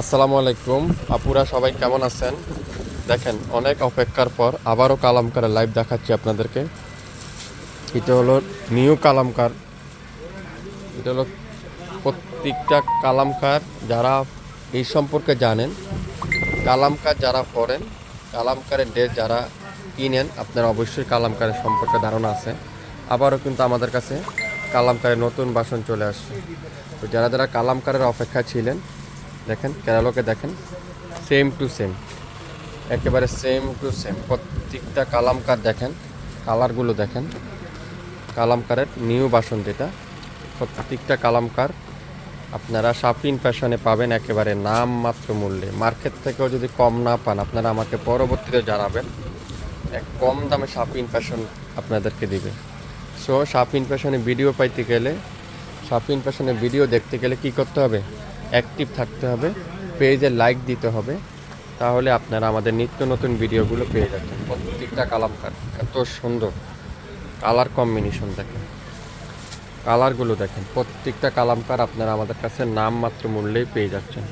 আসসালামু আলাইকুম। আপুরা সবাই কেমন আছেন? দেখেন, অনেক অপেক্ষার পর আবারও কালামকারের লাইভ দেখাচ্ছি আপনাদেরকে। এটা হলো নিউ কালামকার। এটা হলো প্রত্যেকটা কালামকার যারা এই সম্পর্কে জানেন, কালামকার যারা পড়েন, কালামকারের ড্রেস যারা কিনেন, আপনার অবশ্যই কালামকারের সম্পর্কে ধারণা আছে। আবারও কিন্তু আমাদের কাছে কালামকারের নতুন বাসন চলে আসছে। তো যারা যারা কালামকারের অপেক্ষা ছিলেন দেখেন, কেরালোকে দেখেন সেম টু সেম একেবারে সেম টু সেম প্রত্যেকটা কালামকার দেখেন, কালারগুলো দেখেন, কালামকারের নিউ বাসন যেটা। প্রত্যেকটা কালামকার আপনারা শাপিন ফ্যাশনে পাবেন একেবারে নাম মাত্র মূল্যে। মার্কেট থেকেও যদি কম না পান, আপনারা আমাকে পরবর্তীতে জানাবেন, এক কম দামে শাপিন ফ্যাশন আপনাদেরকে দিবে। সো শাপিন ফ্যাশনে ভিডিও পাইতে গেলে শাপিন ফ্যাশনে ভিডিও দেখতে গেলে কি করতে হবে? অ্যাক্টিভ থাকতে হবে পেজে লাইক দিতে হবে, তাহলে আপনারা আমাদের নিত্য নতুন ভিডিওগুলো পেয়ে যাচ্ছেন। প্রত্যেকটা কালামকার এত সুন্দর। কালার কম্বিনেশন দেখেন। কালারগুলো দেখেন। প্রত্যেকটা কালামকার আপনারা আমাদের কাছে নামমাত্র মূল্যেই পেয়ে যাচ্ছেন।